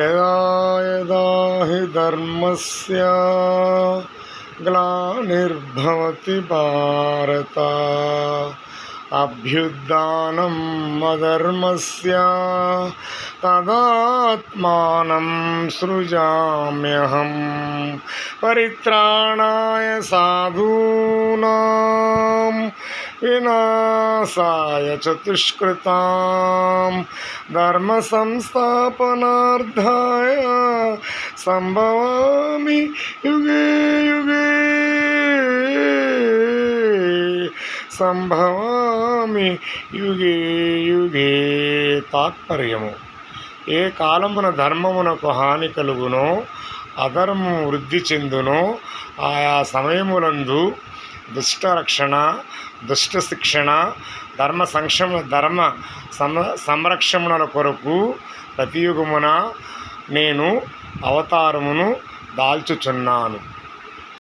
यदा यदा हि धर्मस्य ग्लानिर्भवति भारत। अभ्युत्थानम् अधर्मस्य तदात्मानं सृजाम्यहं। परित्राणाय साधूनां विनाशाय च दुष्कृतां धर्मसंस्थापनार्थाय सम्भवामि युगे युगे సంభవామి యుగే యుగే తాత్పర్యము ఏ కాలమున ధర్మమునకు హాని కలుగునో అధర్మము వృద్ధి చెందునో ఆయా సమయములందు దుష్టరక్షణ దుష్ట శిక్షణ ధర్మ సంక్షమ ధర్మ సమ సంరక్షణల కొరకు ప్రతియుగమున నేను అవతారమును దాల్చుచున్నాను.